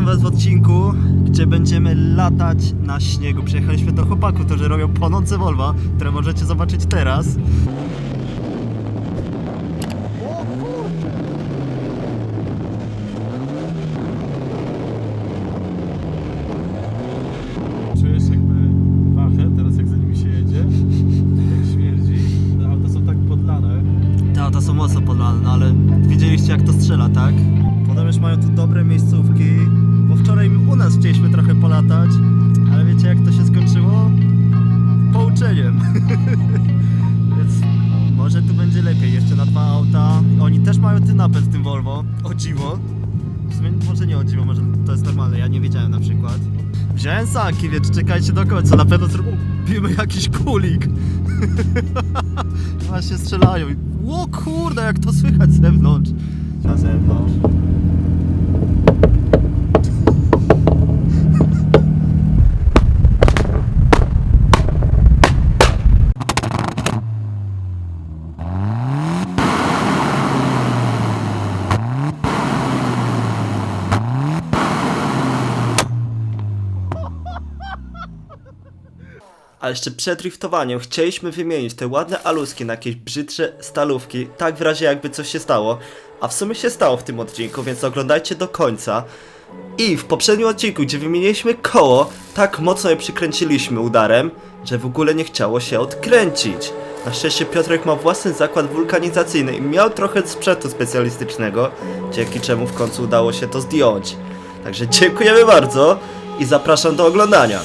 witam was w odcinku, gdzie będziemy latać na śniegu. Przyjechaliśmy do chłopaków, którzy robią płonące Volvo, które możecie zobaczyć teraz. Polatać, ale wiecie jak to się skończyło? Pouczeniem. Więc może tu będzie lepiej, jeszcze na dwa auta. Oni też mają ten napęd w tym Volvo, o dziwo. W sumie może nie o dziwo, może to jest normalne, ja nie wiedziałem na przykład. Wziąłem sanki, więc czekajcie do końca, na pewno zrobimy jakiś kulik. Właśnie strzelają. O kurde, jak to słychać z zewnątrz. Na zewnątrz. A jeszcze przed driftowaniem chcieliśmy wymienić te ładne aluski na jakieś brzydsze stalówki, tak w razie jakby coś się stało. A w sumie się stało w tym odcinku, więc oglądajcie do końca. I w poprzednim odcinku, gdzie wymieniliśmy koło, tak mocno je przykręciliśmy udarem, że w ogóle nie chciało się odkręcić. Na szczęście Piotrek ma własny zakład wulkanizacyjny i miał trochę sprzętu specjalistycznego, dzięki czemu w końcu udało się to zdjąć. Także dziękujemy bardzo i zapraszam do oglądania.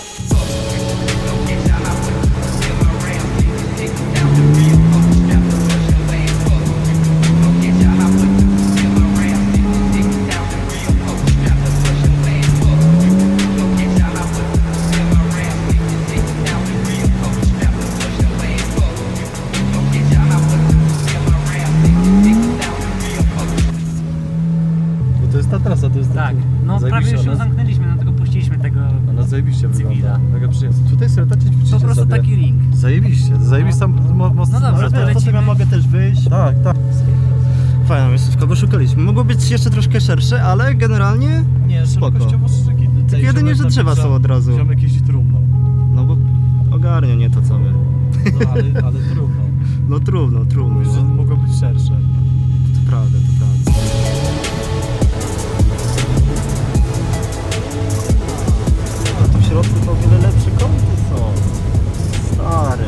Zajebiście, zajebista mo- mocno. No dobrze, to potem ja mogę też wyjść. Tak, tak. Fajna miejscówka, bo szukaliśmy. Mogło być jeszcze troszkę szersze, ale generalnie Nie, Spoko. szerokościowo szyki. Tylko jedynie, że drzewa są od razu. Ziomek jeździ trumną. No bo ogarnia nie to co my. No, ale, ale trumną. No trudno, trudno. Mówisz, że No. mogło być szersze. To prawda, to prawda. A tu w środku to o wiele lepsze kąty są. Stary.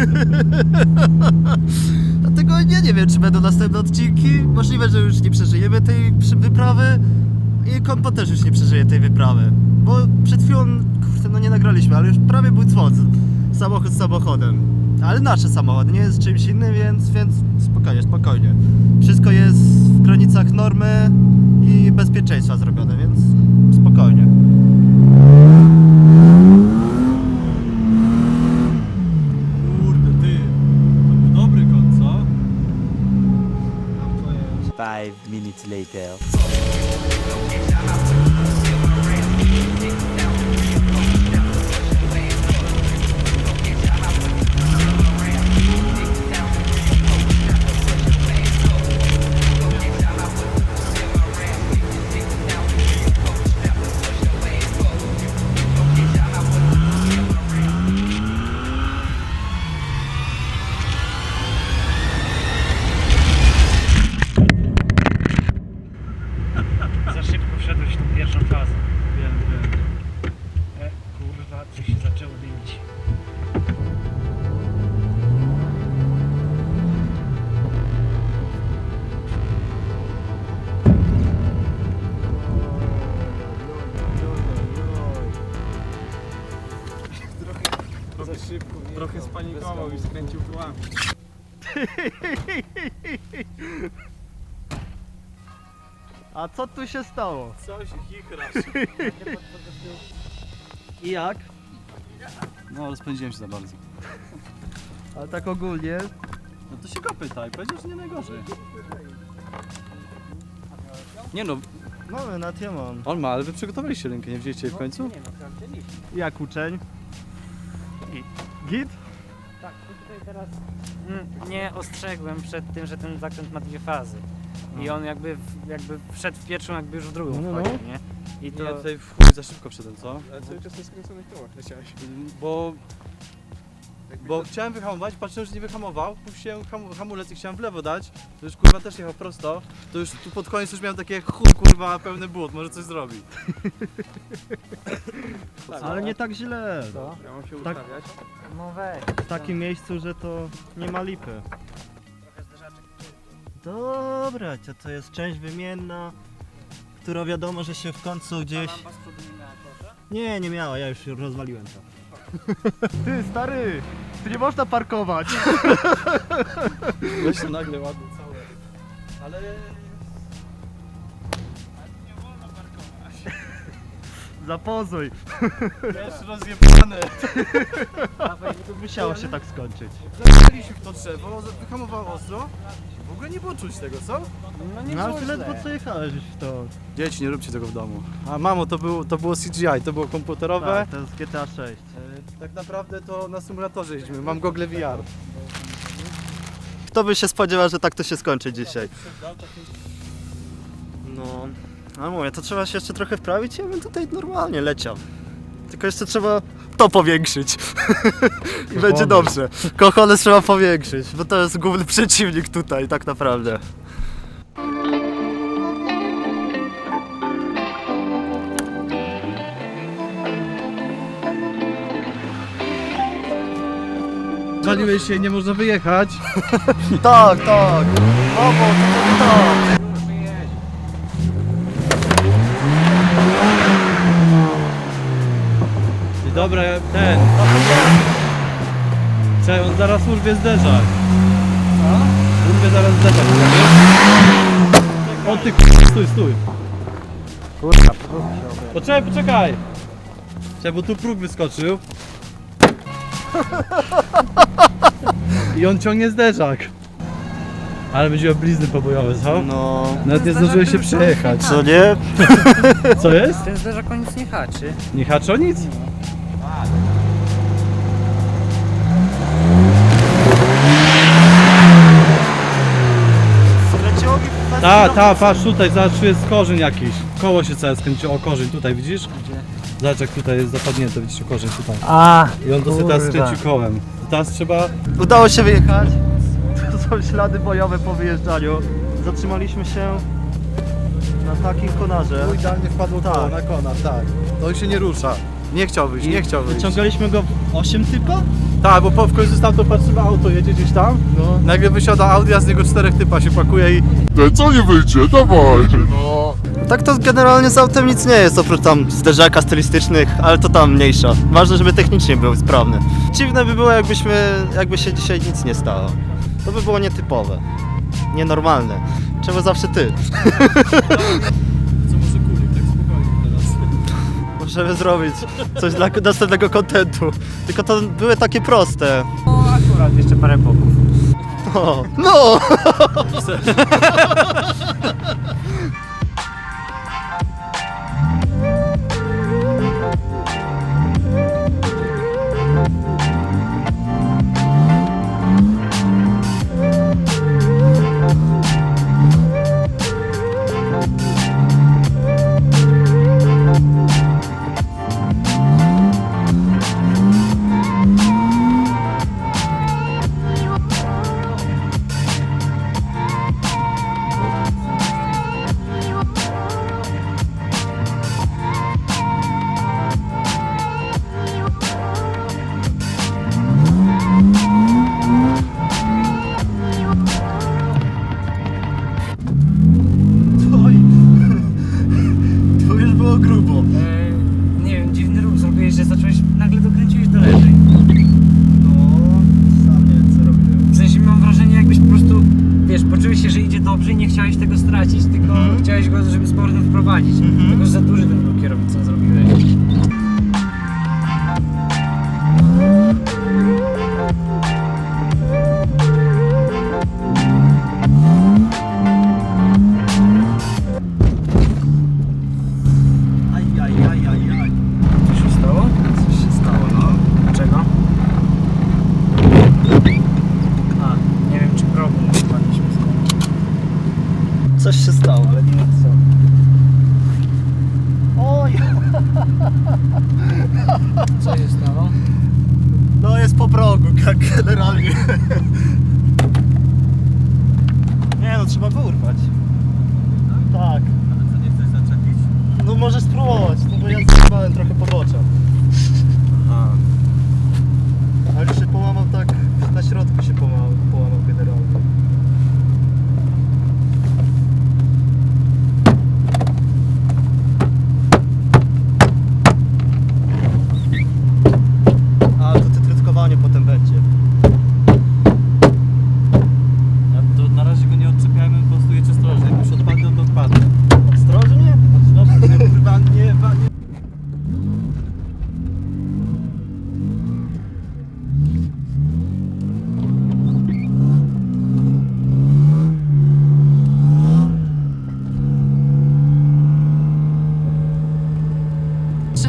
Dlatego nie, nie wiem, czy będą następne odcinki. Możliwe, że już nie przeżyjemy tej wyprawy. I kompo też już nie przeżyje tej wyprawy. Bo przed chwilą, kurde, no nie nagraliśmy, ale już prawie był dzwon. Samochód z samochodem. Ale nasze samochody, nie jest czymś innym, więc, więc spokojnie, spokojnie. Wszystko jest w granicach normy i bezpieczeństwa zrobione, więc spokojnie. Minutes later. A co tu się stało? Coś chichrasz. I jak? No, rozpędziłem się za bardzo. Ale tak ogólnie. No to się go pytaj, powiedział, że nie najgorzej. Nie no, Mamy na Tiemon. on ma, ale wy przygotowaliście rękę, nie wzięliście jej w końcu? Jak uczeń? Git? Teraz mm, nie ostrzegłem przed tym, że ten zakręt ma dwie fazy. I on jakby, w- jakby wszedł w pierwszą, jakby już w drugą No, no. wchodził, nie? I to... Ja tutaj w chuj za szybko wszedłem, co? Ale cały czas na skręconych kołach leciałeś. Bo... Bo chciałem wyhamować, patrzyłem, że nie wyhamował, puściłem ham hamulec i chciałem w lewo dać, to już kurwa też jechał prosto, to już tu pod koniec już miałem takie chuj kurwa pełny błąd, może coś zrobi. Ale nie tak źle. Co? Ja mam się Tak. ustawiać. No weź. W takim miejscu, że to nie ma lipy. Trochę zderzaczek. Dobra, to, to jest część wymienna, która wiadomo, że się w końcu gdzieś... Nie? Nie, nie miała, ja już rozwaliłem to. Ty, stary! Tu nie można parkować! Weź to nagle ładnie całe. Ale... Zapozuj! Wiesz, rozjebane. To musiało się tak skończyć. Zaczęliśmy w to drzewo, wyhamowało ostro. W ogóle nie było czuć tego, co? No nie No ale było ty ledwo co jechałeś w to. Dzieci, nie róbcie tego w domu. A mamo, to, był, to było CGI, to było komputerowe. Tak, to jest GTA 6. Tak naprawdę to na symulatorze jeździmy, mam gogle VR. Kto by się spodziewał, że tak to się skończy dzisiaj? No, ale mówię, to trzeba się jeszcze trochę wprawić i ja bym tutaj normalnie leciał. Tylko jeszcze trzeba to powiększyć. I będzie dobrze. Kochole trzeba powiększyć, bo to jest główny przeciwnik tutaj, tak naprawdę. Zwaliłeś się, nie można wyjechać. Tak, tak. Brawo, to tak. Dobra, ten. Czekaj, on zaraz urwie zderzak. Urwie zaraz zderzak? O ty k***, stój, stój. Poczekaj, poczekaj. Czekaj, bo tu próg wyskoczył. I on ciągnie zderzak. Ale będzie blizny pobojowe, co? No, Nawet nie zdążyłeś się przejechać. co nie? Co jest? Ten zderzak o nic nie haczy. Nie hacz o nic? Skręciło mi Ta, ta, patrz tutaj, zobacz, tu jest korzeń jakiś. Koło się całe skręciło, o korzeń tutaj, widzisz? Zobacz jak tutaj jest zapadnięte, widzisz korzeń tutaj. A, I on dosyć teraz Kurwa. skręci kołem. Teraz trzeba... Udało się wyjechać. To są ślady bojowe po wyjeżdżaniu. Zatrzymaliśmy się na takim konarze. idealnie wpadło koło na kona, tak. To on się nie rusza. Nie chciał wyjść, nie chciał wyjść. Wyciągaliśmy go 8 typa? Tak, bo po, w końcu tam to patrzymy, auto jedzie gdzieś tam. No. Nagle wysiada Audi, a z niego czterech typa się pakuje i... Ten co nie wyjdzie, dawaj, no. Tak to generalnie z autem nic nie jest, oprócz tam zderzaka stylistycznych, ale to tam mniejsza. Ważne, żeby technicznie był sprawny. Dziwne by było, jakbyśmy, jakby się dzisiaj nic nie stało. To by było nietypowe. Nienormalne. Czemu zawsze ty? Możemy zrobić coś dla następnego kontentu. Tylko to były takie proste. no akurat jeszcze parę boków. O, no! generalnie. Nie no, trzeba go urwać. Tak. Ale co, nie chcesz zaczepić? No możesz spróbować, no bo ja zjebałem trochę pobocza. Aha. Ale się połamał tak, na środku się połamał, połamał generalnie. A, to cytrytkowanie potem będzie. Ja to na razie go nie odczepiajmy, po prostu jedź ostrożnie. Jak już odpadną, to odpadną. Ostrożnie? Ostrożnie, nie, kurwa, nie, nie.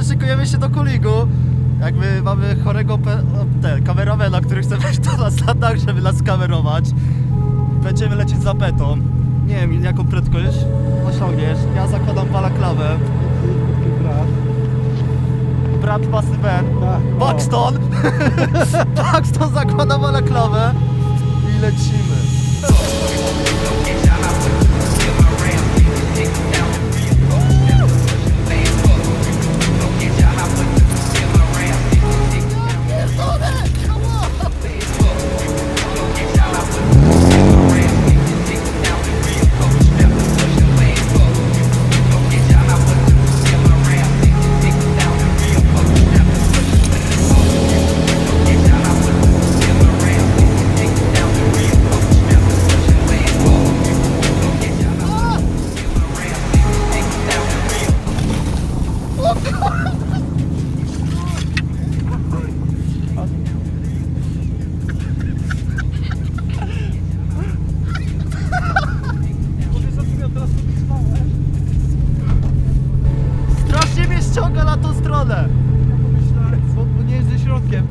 Szykujemy się do kuligu. Jakby mamy chorego pe- o, ten, kameramena, który chce wejść do nas na dach, żeby nas kamerować. Będziemy lecieć za petą. Nie wiem jaką prędkość osiągniesz. Ja zakładam balaklawę. Brat. Brat pasy Ben. Buxton! Buxton zakłada balaklawę i lecimy.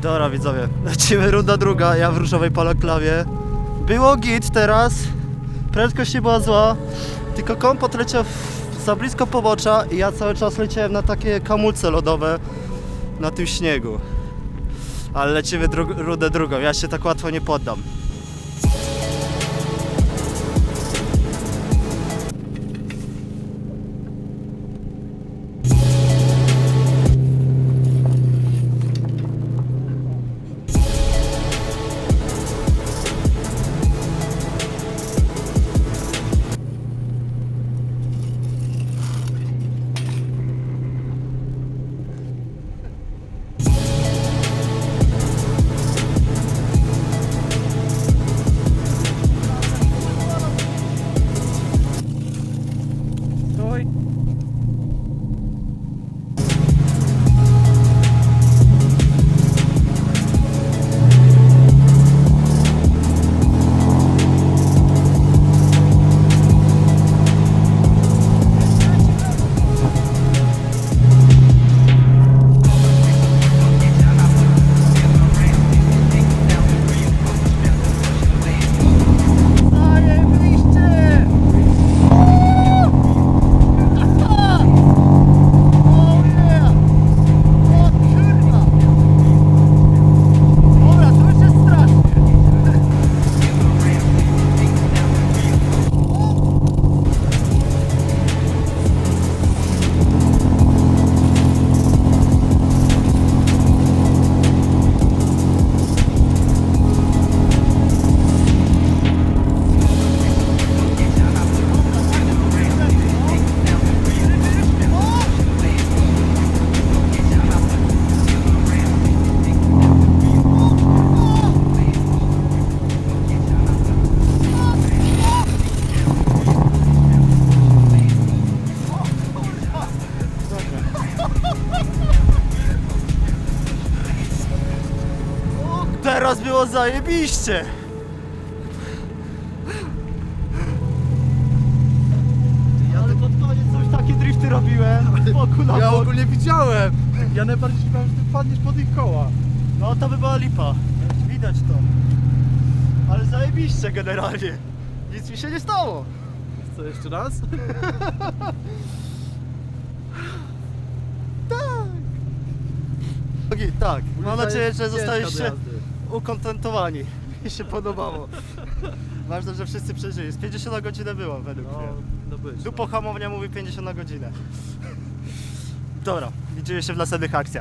Dobra widzowie, lecimy runda druga, ja w różowej palaklawie. Było git teraz, prędkość nie była zła, tylko kompot leciał za blisko pobocza i ja cały czas leciałem na takie kamulce lodowe na tym śniegu. Ale lecimy dru- rundę drugą, ja się tak łatwo nie poddam. Moi! Zajebiście! Ale pod koniec coś takie drifty robiłem, boku na Ja bok. ogólnie widziałem! Ja najbardziej się bałem, że ty padniesz pod ich koła. No to by była lipa. Widać to. Ale zajebiście generalnie. Nic mi się nie stało. Co, jeszcze raz? Drogi, Tak, mam nadzieję, że Ciężka do zostaliście jazdy. Ukontentowani. Mi się podobało. Ważne, że wszyscy przeżyli. Z 50 na godzinę było według No, mnie. no być. Dupo hamowania mówi 50 na godzinę. Dobra, widzimy się w następnych akcjach.